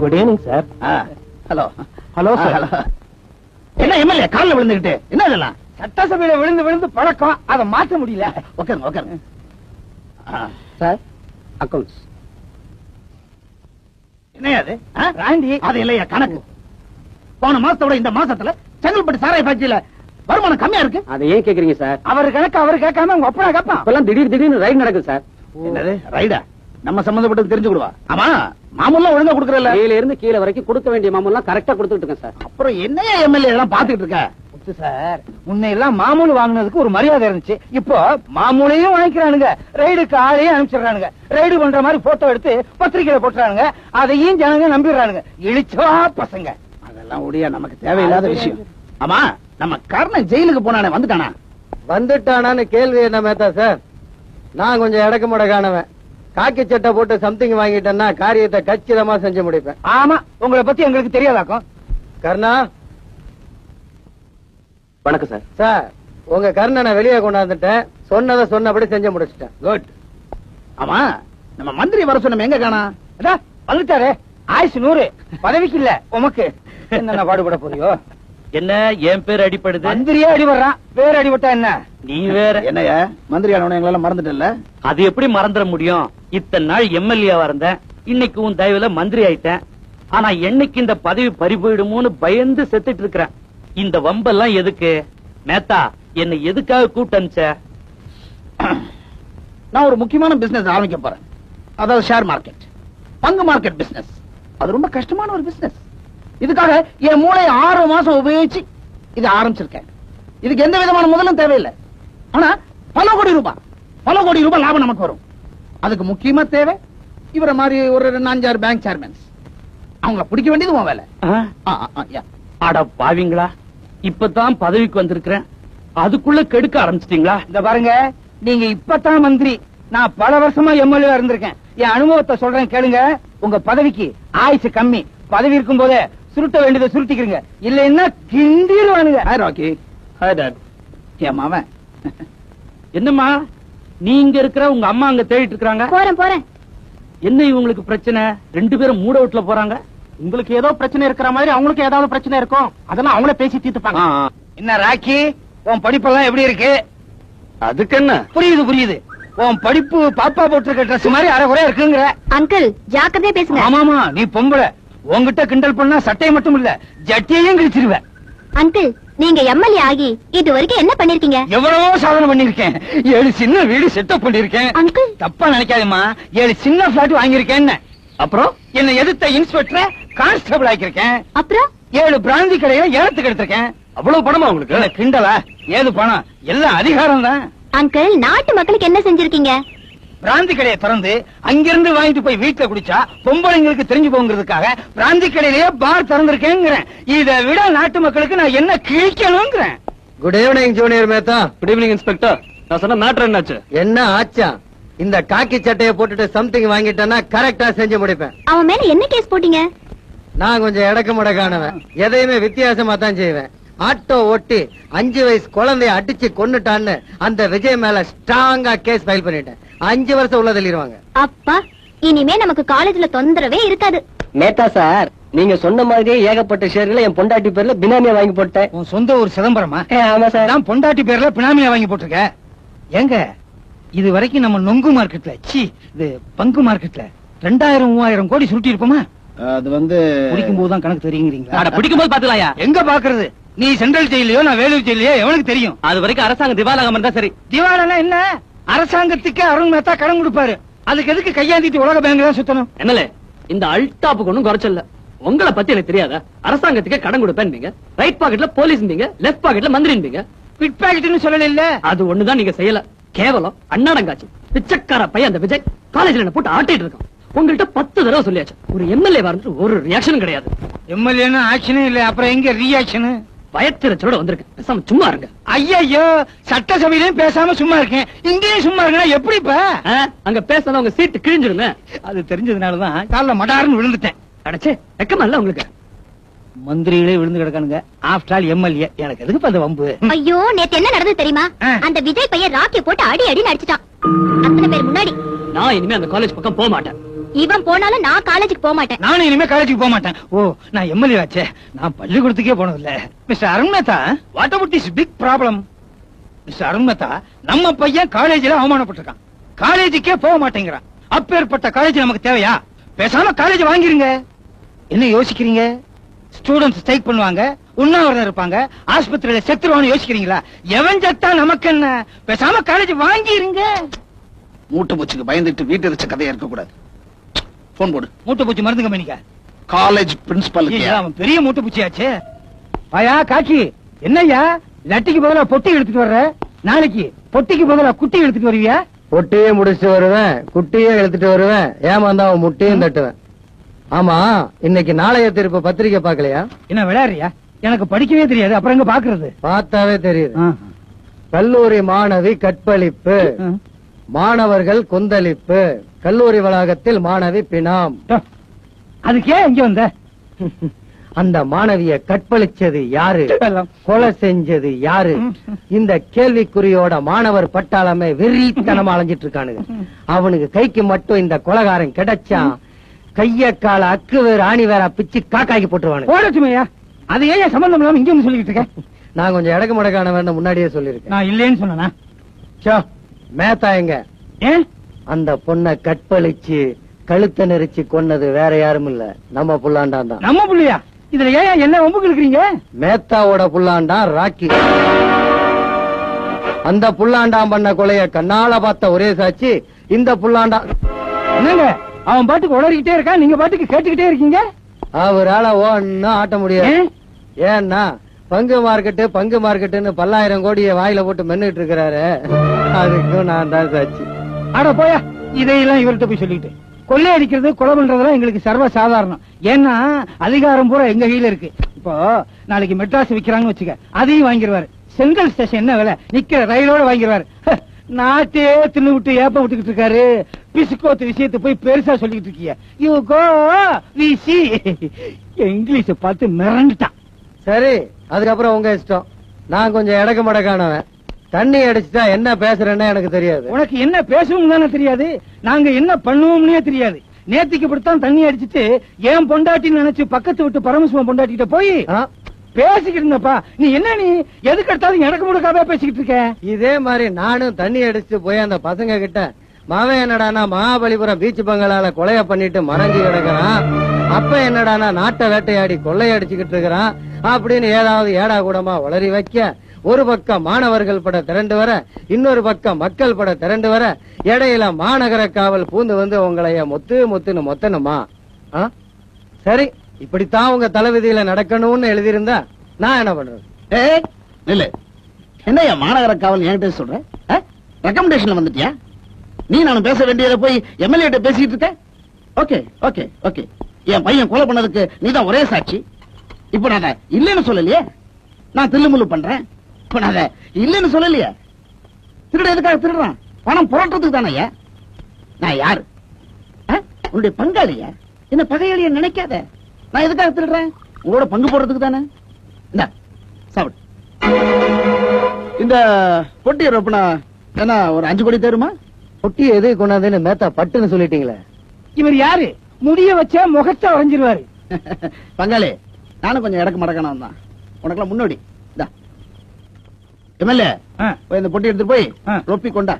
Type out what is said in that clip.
Good evening sir hello hello sir என்ன MLA கால்ல விழுந்துகிட்டு? என்ன இதெல்லாம்? சட்டசபையில விழுந்து விழுந்து பழக்கம். அதை மாத்த முடியல. உட்காருங்க உட்காருங்க. சார். அக்கௌண்ட்ஸ். என்னையா அது? ராண்டி. அது இல்லையா கணக்கு? போன மாசத்தோட இந்த மாசத்துல செங்கல்பட்டு சாராய ஃபேக்டரியில வருமானம் கம்மியா இருக்கு? அதை ஏன் கேக்குறீங்க சார்? அவர் கணக்கு அவர் கேட்காம உங்க ஒப்பனா கேட்பான் இப்பெல்லாம் திடீர் திடீர்னு ரைடு நடக்குது சார். என்னது ரைடா நம்ம சம்பந்தப்பட்டது தெரிஞ்சு கொடுவா ஆமா மாமூலாம் ஒழுங்கா கொடுக்கறல கீழ இருந்து கீழ வரைக்கும் கொடுக்க வேண்டிய மாமெல்லாம் கரெக்டா கொடுத்துட்டு இருக்கேன் சார். அப்புறம் என்னையா எம்எல்ஏ எல்லாம் பாத்துக்கிட்டு இருக்க? சார். முன்ன எல்லாம் மாமூல் வாங்குனதுக்கு ஒரு மரியாதை இருந்துச்சு. இப்போ மாமூலையும் வாங்கிக்கிறானுங்க. ரைடுக்கு ஆளையும் அனுப்பிச்சிடுறானுங்க. ரைடு பண்ற மாதிரி போட்டோ எடுத்து பத்திரிக்கையில போட்டுறானுங்க. அதையும் ஜனங்க நம்பிடுறானுங்க. இழிச்சவா பசங்க. அதெல்லாம் ஒடியா நமக்கு தேவையில்லாத விஷயம். ஆமா நம்ம கர்ணன் ஜெயிலுக்கு போனானே வந்துட்டானா? வந்துட்டானான்னு கேள்வி என்ன மேத்தா சார்? நான் கொஞ்சம் இடக்கு முடக்கானவன். காக்கி சட்டை போட்டு சம்திங் வாங்கிட்டேன்னா காரியத்தை கச்சிதமா செஞ்சு முடிப்பேன். ஆமா உங்களை பத்தி எங்களுக்கு தெரியாதாக்கும்? கர்ணா? வணக்கம் சார். சார் உங்க கர்ணனை வெளியே கொண்டாந்துட்டேன். சொன்னதை சொன்னபடி செஞ்சு முடிச்சிட்டேன். குட் ஆமா நம்ம மந்திரி வர சொன்ன எங்க காணா? வந்துட்டாரு. ஆயுசு நூறு. பதவிக்கு இல்ல உமக்கு. என்னென்ன பாடுபட போறியோ? என்ன? என் பேர் அடிப்படுது மந்திரியே அடிபடுறான். பேர் அடிபட்டா என்ன? நீ வேற. என்னையா மந்திரி ஆனவன எங்களால மறந்துட்டல அது எப்படி மறந்துட முடியும்? இத்தனை நாள் எம்எல்ஏவா இருந்தேன். இன்னைக்கு உன் தயவுல மந்திரி ஆயிட்டேன். ஆனா என்னைக்கு இந்த பதவி பறி போயிடுமோன்னு பயந்து செத்துட்டு இருக்கிறேன். இந்த வம்பெல்லாம் எதுக்கு? மேத்தா என்னை எதுக்காக கூட்டு அனுப்பிச்ச? நான் ஒரு முக்கியமான பிசினஸ் ஆரம்பிக்க போறேன். அதாவது ஷேர் மார்க்கெட் பங்கு மார்க்கெட் பிசினஸ் அது ரொம்ப கஷ்டமான ஒரு பிசினஸ் இதுக்காக என் மூளை ஆறு மாசம் உபயோகிச்சு இதை ஆரம்பிச்சிருக்கேன். இதுக்கு எந்த விதமான முதலும் தேவையில்லை. ஆனா பல கோடி ரூபாய் பல கோடி ரூபாய் லாபம் நமக்கு வரும். அதுக்கு முக்கியமா தேவை இவரை மாதிரி ஒரு ரெண்டு அஞ்சாறு பேங்க் சேர்மன்ஸ் அவங்கள பிடிக்க வேண்டியது உன் வேலை. அட பாவிங்களா? இப்பதான் பதவிக்கு வந்திருக்கிறேன். அதுக்குள்ள கெடுக்க ஆரம்பிச்சிட்டீங்களா? இந்த பாருங்க நீங்க இப்பதான் மந்திரி. நான் பல வருஷமா எம்எல்ஏ இருந்திருக்கேன். என் அனுபவத்தை சொல்றேன் கேளுங்க. உங்க பதவிக்கு ஆயுசு கம்மி. பதவி இருக்கும் போதே சுருட்ட வேண்டியதை சுருட்டிக்கிறீங்க. இல்லைன்னா கிண்டிடுவானுங்க Hi, Rocky. Hi, Dad. என் மாவன் என்னம்மா? நீ இங்க இருக்கிற உங்க அம்மா அங்க தேடிட்டு இருக்காங்க போறேன் போறேன். என்ன இவங்களுக்கு பிரச்சனை? ரெண்டு பேரும் மூட அவுட்ல போறாங்க? உங்களுக்கு ஏதோ பிரச்சனை இருக்கிற மாதிரி அவங்களுக்கு ஏதாவது பிரச்சனை இருக்கும். அதெல்லாம் அவங்களே பேசி தீர்த்துப்பாங்க. என்ன ராக்கி உன் படிப்பெல்லாம் எப்படி இருக்கு? அதுக்கு என்ன? புரியுது புரியுது. உன் படிப்பு பாப்பா போட்டிருக்க ட்ரெஸ் மாதிரி அரைகுறையா இருக்குங்கிற. அங்கிள் ஜாக்கிரதையா பேசுங்க. ஆமாமா நீ பொம்பளை. உன்கிட்ட கிண்டல் பண்ணா சட்டையை மட்டும் இல்ல ஜட்டியையும் கிழிச்சிருவ அங்கிள் நீங்க எம்எல்ஏ ஆகி இது வரைக்கும் என்ன பண்ணிருக்கீங்க? எவ்வளவோ சாதனை பண்ணிருக்கேன். ஏழு சின்ன வீடு செட்டப் பண்ணிருக்கேன். அங்கிள். தப்பா நினைக்காதம்மா. ஏழு சின்ன பிளாட் வாங்கியிருக்கேன். அப்புறம் என்ன எதிர்த்த இன்ஸ்பெக்டர் கான்ஸ்டபிள் ஆக்கியிருக்கேன். அப்புறம்? ஏழு பிராந்தி கடையில ஏலத்துக்கு எடுத்திருக்கேன். அவ்வளவு பணமா உங்களுக்கு? கிண்டலா? ஏது பணம்? எல்லாம் அதிகாரம் தான் அங்கிள் நாட்டு மக்களுக்கு என்ன செஞ்சிருக்கீங்க? பிராந்தி கடையை திறந்து அங்கிருந்து வாங்கிட்டு போய் வீட்டுல குடிச்சா பொம்பளைங்களுக்கு தெரிஞ்சு போங்கிறதுக்காக பிராந்தி கடையிலேயே பார் திறந்திருக்கேங்கிறேன். இதை விட நாட்டு மக்களுக்கு நான் என்ன கிழிக்கணுங்கிறேன். Good evening junior Mehta. Good evening inspector நான் சொன்ன மேட்டர் என்னாச்சு? என்ன ஆச்சா? இந்த காக்கி சட்டையை போட்டுட்டு சம்திங் வாங்கிட்டேன்னா கரெக்டா செஞ்சு முடிப்பேன். அவன் மேல என்ன கேஸ் போட்டீங்க? நான் கொஞ்சம் இடக்கு முடக்கானவன் எதையுமே வித்தியாசமா தான் செய்வேன். ஆட்டோ ஓட்டி அஞ்சு வயசு குழந்தைய அடிச்சு கொன்னுட்டான்னு அந்த விஜய் மேல ஸ்ட்ராங்கா கேஸ் ஃபைல் பண்ணிட்டேன். அஞ்சு வருஷம் உள்ள தள்ளிடுவாங்க. அப்பா இனிமே நமக்கு காலேஜ்ல தொந்தரவே இருக்காது. மேத்தா சார் நீங்க சொன்ன மாதிரியே ஏகப்பட்ட ஷேர்களை என் பொண்டாட்டி பேர்ல பினாமியா வாங்கி போட்டேன். உன் சொந்த ஊர் சிதம்பரமா? ஆமா சார். நான் பொண்டாட்டி பேர்ல பினாமியா வாங்கி போட்டிருக்க. ஏங்க இது வரைக்கும் நம்ம நொங்கு மார்க்கெட்ல சி இது பங்கு மார்க்கெட்ல ரெண்டாயிரம் மூவாயிரம் கோடி சுருட்டி இருப்போமா அது வந்து குடிக்கும் போதுதான் கணக்கு தெரியுங்கிறீங்களா? பிடிக்கும் போது பாத்துலாயா எங்க பாக்குறது? நீ சென்ட்ரல் ஜெயிலையோ நான் வேலூர் ஜெயிலையோ எவனுக்கு தெரியும்? அது வரைக்கும் அரசாங்கம் திவாலாகாம இருந்தா சரி. திவாலனா என்ன? அரசாங்கத்துக்கு அருண் மேத்தா கடன் கொடுப்பாரு. அதுக்கு எதுக்கு கையாந்திட்டு உலக பேங்க் தான் சுத்தணும்? என்னல இந்த அல்டாப்புக்கு ஒண்ணும் குறைச்சல உங்களை பத்தி எனக்கு தெரியாதா? அரசாங்கத்துக்கு கடன் கொடுப்பேன் ரைட் பாக்கெட்ல போலீஸ் லெஃப்ட் பாக்கெட்ல மந்திரி பிட் பாக்கெட்னு சொல்லல இல்ல அது ஒண்ணுதான் நீங்க செய்யல. கேவலம் அண்ணாடங்காச்சு பிச்சைக்கார பையன் அந்த விஜய் காலேஜ்ல என்ன போட்டு ஆட்டிட்டு இருக்கான். உங்கள்கிட்ட பத்து தடவை சொல்லியாச்சு. ஒரு எம்எல்ஏ வந்துட்டு ஒரு ரியாக்ஷன் கிடையாது. எம்எல்ஏன்னு ஆக்ஷனே இல்ல. அப்புறம் எங்க ரியாக்ஷனு பயத்திரச்சோட வந்திருக்கேன் பேசாம சும்மா இருங்க. ஐயோ சட்டசபையிலயும் பேசாம சும்மா இருக்கேன். இங்கேயும் சும்மா இருக்கா எப்படிப்பா ஆ? அங்க பேசினா உங்க சீட்டு கிழிஞ்சிருங்க அது தெரிஞ்சதுனாலதான் காலைல மடார்னு விழுந்துட்டேன். அடைச்சே வெக்கமா இல்ல உங்களுக்கு? மந்திரிகளே விழுந்து கிடக்கானுங்க. ஆஃப்டர் ஆல் எம்எல்ஏ எனக்கு எதுக்கு அந்த வம்பு? ஐயோ நேத்து என்ன நடந்தது தெரியுமா. அந்த விஜய் பையன் ராக்கி போட்டு அடி அடி அடிச்சிட்டான். அத்தனை பேர் முன்னாடி. நான் இனிமே அந்த காலேஜ் பக்கம் போக மாட்டேன். இவன் போனாலும் நான் காலேஜுக்கு போக மாட்டேன். நானும் இனிமே காலேஜுக்கு போக மாட்டேன். ஓ நான் எம்எல்ஏ ஆச்சே. நான் பள்ளிக்கூடத்துக்கே போனது இல்ல mister Arun Mehta what about this big problem mister Arun Mehta நம்ம பையன் காலேஜ்ல அவமானப்பட்டிருக்கான். காலேஜுக்கே போக மாட்டேங்கிறான். அப்பேற்பட்ட காலேஜ் நமக்கு தேவையா? பேசாம காலேஜ் வாங்கிருங்க. என்ன யோசிக்கிறீங்க? ஸ்டூடெண்ட்ஸ் ஸ்ட்ரைக் பண்ணுவாங்க உண்ணாவிரதம் இருப்பாங்க ஆஸ்பத்திரியில செத்துருவான்னு யோசிக்கிறீங்களா? எவன் செத்தா நமக்கு என்ன? பேசாம காலேஜ் வாங்கிருங்க. மூட்டை பூச்சிக்கு பயந்துட்டு வீட்டு வச்ச கதையா இருக்க கூடாது போன் போடு. மூட்டை பூச்சி மருந்து கம்பெனிக்கா காலேஜ் பிரின்சிபல் அவன் பெரிய மூட்டை பூச்சியாச்சே வாயா காக்கி என்னய்யா? லட்டிக்கு பதிலா பொட்டி எடுத்துட்டு வர்ற? நாளைக்கு பொட்டிக்கு பதிலா குட்டி எடுத்துட்டு வருவியா? பொட்டியே முடிச்சுட்டு வருவேன். குட்டியே எடுத்துட்டு வருவேன். ஏமாந்தா அவன் முட்டையும் தட்டுவேன். ஆமா இன்னைக்கு நாளைய திருப்ப பத்திரிக்கை பாக்கலையா என்ன விளையாடுறியா? எனக்கு படிக்கவே தெரியாது. அப்புறம் எங்க பாக்குறது பார்த்தாவே தெரியுது. கல்லூரி மாணவி கற்பழிப்பு. மாணவர்கள் கொந்தளிப்பு. கல்லூரி வளாகத்தில் மாணவி பிணாம். அதுக்கே இங்க வந்த? அந்த மாணவிய கற்பழிச்சது யாரு. கொலை செஞ்சது யாரு? இந்த கேள்விக்குறியோட மாணவர் பட்டாளமே வெறித்தனமா அலைஞ்சிட்டு இருக்கானுங்க. அவனுக்கு கைக்கு மட்டும் இந்த கொலகாரன் கிடைச்சான் கைய கால அக்கு வேற ஆணி வேற பிச்சு காக்காக்கி போட்டுருவானுங்க. அது ஏன் சம்பந்தம் இல்லாம இங்க வந்து சொல்லிட்டு இருக்க? நான் கொஞ்சம் இடக்கு முடக்கான வேண்டாம் முன்னாடியே சொல்லிருக்கேன் நான் இல்லேன்னு சொன்னா சோ, மேத்தா எங்க? ஏன்? அந்த பொண்ணை கற்பழிச்சு கழுத்தை நெரிச்சு கொன்னது வேற யாரும் இல்ல. நம்ம புல்லாண்டான் தான். நம்ம புள்ளையா? இதுல ஏன் என்ன ஒம்புக்கு இருக்கிறீங்க? மேத்தாவோட புல்லாண்டான் ராக்கி. அந்த புல்லாண்டான் பண்ண கொலைய கண்ணால பார்த்த ஒரே சாட்சி இந்த புல்லாண்டா என்னங்க? அவன் பாட்டுக்கு உளறிக்கிட்டே இருக்கான் நீங்க பாட்டுக்கு கேட்டுக்கிட்டே இருக்கீங்க? அவரால ஒன்னும் ஆட்ட முடியாது. ஏன்? ஏன்னா பங்கு மார்க்கெட்டு பங்கு மார்க்கெட்டுன்னு பல்லாயிரம் கோடிய வாயில போட்டு மென்னுட்டு இருக்கிறாரு. அதுக்கும் நான் தான் சாட்சி. அட போயா இதையெல்லாம் இவர்கிட்ட போய் சொல்லிட்டு கொள்ளை அடிக்கிறது கொலை பண்றதெல்லாம் எங்களுக்கு சர்வ சாதாரணம் ஏன்னா அதிகாரம் பூரா எங்க கையில இருக்கு. இப்போ நாளைக்கு மெட்ராஸ் விக்கிறாங்கன்னு வச்சுக்க அதையும் வாங்கிடுவாரு சென்ட்ரல் ஸ்டேஷன் என்ன விலை? நிக்கிற ரயிலோட வாங்கிடுவாரு நாட்டே தின்னு விட்டு ஏப்பம் விட்டுக்கிட்டு இருக்காரு. பிசுக்கோத்து விஷயத்தை போய் பெருசா சொல்லிக்கிட்டு இருக்கீங்க யூ கோ வி சி இங்கிலீஷ பார்த்து மிரண்டுட்டான். சரி அதுக்கப்புறம் உங்க இஷ்டம். நான் கொஞ்சம் இடக்கு மடக்கானவன். தண்ணி அடிச்சுட்டா என்ன பேசுறேன்னு எனக்கு தெரியாது. உனக்கு என்ன பேசவும் தானே தெரியாது? நாங்க என்ன பண்ணுவோம்னே தெரியாது. நேத்திக்கு இப்படித்தான் தண்ணி அடிச்சிட்டு ஏன் பொண்டாட்டின்னு நினைச்சு பக்கத்து விட்டு பரமசிவம் பொண்டாட்டிட்ட போய்? பேசிக்கிட்டு இருந்தப்பா நீ என்ன நீ? எதுக்கு எடுத்தாலும் எனக்கு முடுக்காவே பேசிக்கிட்டு இருக்க? இதே மாதிரி நானும் தண்ணி அடிச்சுட்டு போய் அந்த பசங்க கிட்ட மாவன் என்னடானா மகாபலிபுரம் பீச் பங்களால கொலைய பண்ணிட்டு மறைஞ்சு கிடக்குறான். அப்ப என்னடானா நாட்டை வேட்டையாடி கொள்ளையடிச்சுக்கிட்டு இருக்கிறான். அப்படின்னு ஏதாவது ஏடா கூடமா உளறி வைக்க ஒரு பக்கம் மாணவர்கள் பட திரண்டு வர இன்னொரு பக்கம் மக்கள் பட திரண்டு வர இடையில மாநகர காவல் பூந்து வந்து உங்களைய மொத்து மொத்துன்னு மொத்தணுமா? ஆ? சரி இப்படித்தான் உங்க தலைவிதியில நடக்கணும்னு எழுதியிருந்தா நான் என்ன பண்றது? ஏய் என்னய்யா மாநகர காவல் என்கிட்ட சொல்ற? ரெக்கமெண்டேஷன்ல வந்துட்டியா? நீ நான் பேச வேண்டியதை போய் எம்எல்ஏ கிட்ட பேசிட்டு இருக்க? Okay okay okay. என் பையன் கொலை பண்ணதுக்கு நீதான் ஒரே சாட்சி. இப்ப நான் இல்லைன்னு சொல்லலையே. நான் தில்லுமுல்லு பண்றேன். அதை இல்லைன்னு சொல்லலையே. திருட எதுக்காக திருடுறான்? பணம் புரட்டுறதுக்கு தானே நான் யாரு? உன்னுடைய பங்காளியா என்ன பகையாளிய நினைக்காத. நான் எதுக்காக திருடுறேன்? உங்களோட பங்கு போடுறதுக்கு தானே. இந்த சாப்பிடு. இந்த பொட்டி ரொப்பனா என்ன ஒரு அஞ்சு கோடி தருமா? பொட்டி எது கொண்டாந்துன்னு மேத்தா பட்டுன்னு சொல்லிட்டீங்களே. இவர் யாரு? முடிய வச்சா முகத்தை வரைஞ்சிருவாரு பங்காளி நானும் கொஞ்சம் இடக்கு மடக்கணும் தான். உனக்கெல்லாம் முன்னோடி. இந்தா. எம்எல்ஏ இந்த பொட்டி எடுத்துட்டு போய். ரொப்பி கொண்டா.